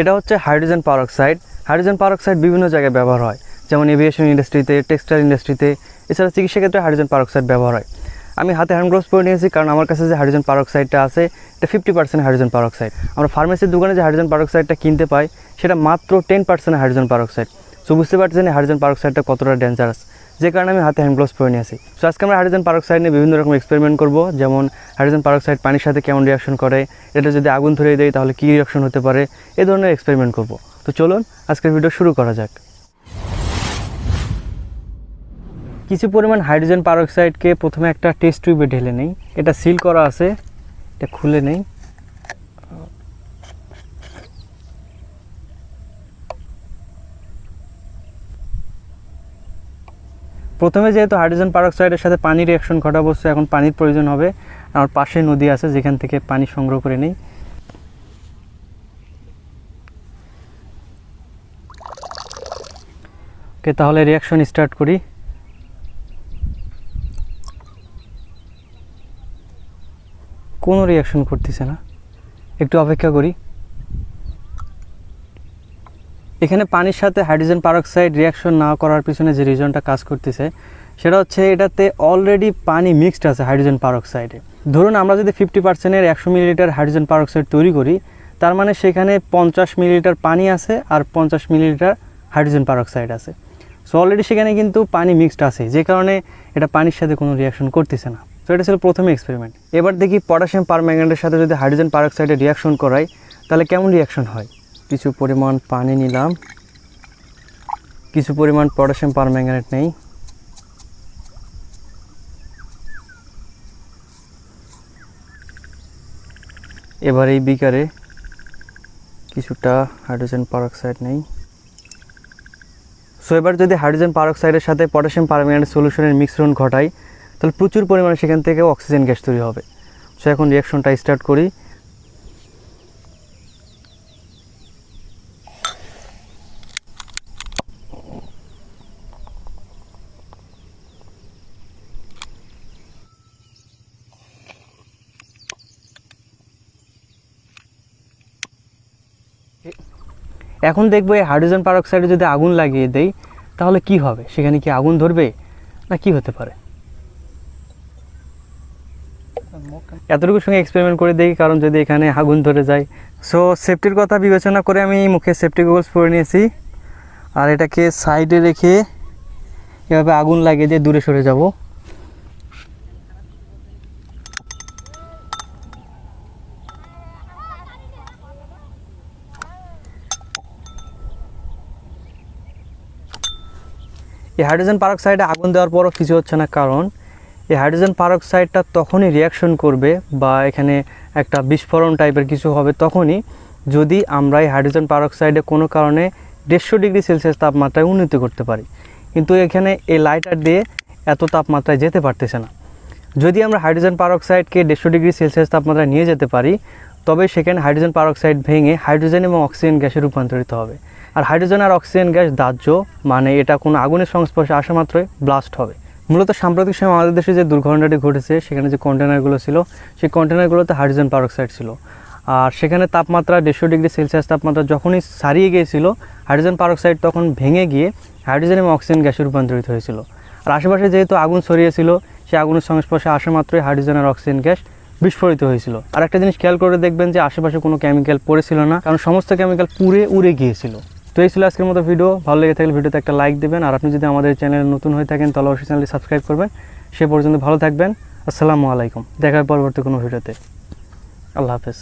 এটা হচ্ছে hydrogen peroxide. Hydrogen peroxide বিভিন্ন জায়গায় ব্যবহার হয়। যেমন এভিয়েশন ইন্ডাস্ট্রিতে, টেক্সটাইল ইন্ডাস্ট্রিতে, এছাড়া চিকিৎসা ক্ষেত্রে হাইড্রোজেন পারক্সাইড ব্যবহার হয়। আমি হাতে হ্যান্ড গ্লোভস পরে নিয়েছি কারণ আমার কাছে যে হাইড্রোজেন পারক্সাইডটা আছে, এটা ফিফটি পার্সেন্ট হাইড্রোজেন পারক্সাইড। আমরা ফার্মেসির দোকানে যে হাইড্রোজেন পারক্সাইডটা কিনতে পাই, সেটা মাত্র ten percent hydrogen peroxide. So বুঝতে পারছেন হাইড্রোজেন পারক্সাইডটা কতটা ডেঞ্জারাস যে কারণে আমি হাতে হ্যান্ড গ্লোভস পরে নিয়ে আসি। সো আজকে আমরা হাইড্রোজেন পারক্সাইড নিয়ে বিভিন্ন রকম এক্সপেরিমেন্ট করব। যেমন হাইড্রোজেন পারক্সাইড পানির সাথে কেমন রিয়াকশন করে, এটা যদি আগুন ধরিয়ে দেয় তাহলে কী রিয়াকশন হতে পারে, এ ধরনের এক্সপেরিমেন্ট করব। তো চলুন, আজকের ভিডিও শুরু করা যাক। কিছু পরিমাণ হাইড্রোজেন পারক্সাইডকে প্রথমে একটা টেস্ট টিউবে ঢেলে নেই। এটা সিল করা আছে, এটা খুলে নেই। প্রথমে যেহেতু হাইড্রোজেন পারক্সাইডের সাথে পানি রিয়াকশন ঘটাবো, so এখন পানির প্রয়োজন হবে। আমার পাশে নদী আছে, যেখান থেকে পানি সংগ্রহ করে নেই। ওকে তাহলে রিয়াকশন স্টার্ট করি। কোনো রিয়াকশন করতেছে না। একটু অপেক্ষা করি। এখানে পানির সাথে হাইড্রোজেন পারক্সাইড রিয়াকশন না করার পিছনে যে রিজনটা কাজ করতেছে, সেটা হচ্ছে এটাতে অলরেডি পানি মিক্সড আছে হাইড্রোজেন পারক্সাইডে ধরুন আমরা যদি ফিফটি পার্সেন্টের একশো মিলিলিটার হাইড্রোজেন পারক্সাইড তৈরি করি, তার মানে সেখানে পঞ্চাশ মিলিলিটার পানি আছে আর পঞ্চাশ মিলিলিটার হাইড্রোজেন পারক্সাইড আছে। সো অলরেডি সেখানে কিন্তু পানি মিক্সড আছে, যে কারণে এটা পানির সাথে কোনো রিয়াকশন করতেছে না। তো এটা ছিল প্রথম এক্সপেরিমেন্ট এবার দেখি পটাশিয়াম পারম্যাঙ্গানেটের সাথে যদি হাইড্রোজেন পারক্সাইডে রিয়াকশন করাই, তাহলে কেমন রিয়াকশন হয়? কিছু পরিমাণ পানি নিলাম। কিছু পরিমাণ পটাশিয়াম পারম্যাঙ্গানেট নেই। এবার এই বিকারে কিছুটা হাইড্রোজেন পারক্সাইড নেই। সো এবার যদি হাইড্রোজেন পারক্সাইডের সাথে পটাশিয়াম পারম্যাঙ্গানেট সলিউশনের মিশ্রণ ঘটাই, তাহলে প্রচুর পরিমাণে সেখান থেকে অক্সিজেন গ্যাস তৈরি হবে। সো এখন রিয়াকশনটা স্টার্ট করি। এখন দেখব এই হাইড্রোজেন পারক্সাইডে যদি আগুন লাগিয়ে দেই, তাহলে কি হবে? সেখানে কি আগুন ধরবে? না কি হতে পারে? এতটুকুর সঙ্গে এক্সপেরিমেন্ট করে দেখি, কারণ যদি এখানে আগুন ধরে যায়। সো সেফটির কথা বিবেচনা করে আমি মুখে সেফটি গোগলস পরে নিয়েছি। আর এটাকে সাইডে রেখে এভাবে আগুন লাগিয়ে দিয়ে দূরে সরে যাব। এই হাইড্রোজেন পারক্সাইডে আগুন দেওয়ার পরও কিছু হচ্ছে না, কারণ এই হাইড্রোজেন পারক্সাইডটা তখনই রিয়াকশন করবে বা এখানে একটা বিস্ফোরণ টাইপের কিছু হবে তখনই যদি আমরা এই হাইড্রোজেন পারক্সাইডে কোনো কারণে দেড়শো ডিগ্রি সেলসিয়াস তাপমাত্রায় উন্নতি করতে পারি। কিন্তু এখানে এই লাইটার দিয়ে এত তাপমাত্রায় যেতে পারতেছে না। যদি আমরা হাইড্রোজেন পারক্সাইডকে দেড়শো ডিগ্রি সেলসিয়াস তাপমাত্রায় নিয়ে যেতে পারি, তবে সেখানে হাইড্রোজেন পারক্সাইড ভেঙে হাইড্রোজেন এবং অক্সিজেন গ্যাসে রূপান্তরিত হবে। আর হাইড্রোজেন আর অক্সিজেন গ্যাস দাহ্য মানে এটা কোনো আগুনের সংস্পর্শে আসা মাত্রই ব্লাস্ট হবে। মূলত সাম্প্রতিক সময় আমাদের দেশে যে দুর্ঘটনাটি ঘটেছে, সেখানে যে কন্টেনারগুলো ছিল, সেই কন্টেনারগুলোতে হাইড্রোজেন পারক্সাইড ছিল। আর সেখানে তাপমাত্রা দেড়শো ডিগ্রি সেলসিয়াস তাপমাত্রা যখনই সারিয়ে গিয়েছিল হাইড্রোজেন পারক্সাইড তখন ভেঙে গিয়ে হাইড্রোজেন এবং অক্সিজেন গ্যাসে রূপান্তরিত হয়েছিল। আর আশেপাশে যেহেতু আগুন ছড়িয়েছিল, সেই আগুনের সংস্পর্শে আসা মাত্রই হাইড্রোজেন আর অক্সিজেন গ্যাস বিস্ফোরিত হয়েছিল। আর একটা জিনিস খেয়াল করে দেখবেন যে আশেপাশে কোনো কেমিক্যাল পড়েছিল না, কারণ সমস্ত কেমিক্যাল পুড়ে উড়ে গিয়েছিল। তো এই ছিল আজকের মতো ভিডিও। ভালো লেগে থাকলে ভিডিওতে একটা লাইক দেবেন। আর আপনি যদি আমাদের চ্যানেলে নতুন হয়ে থাকেন, তাহলে অবশ্যই চ্যানেলটি সাবস্ক্রাইব করবেন। সে পর্যন্ত ভালো থাকবেন। আসসালামু আলাইকুম। দেখা পরবর্তী কোনো ভিডিওতে। আল্লাহ হাফেজ।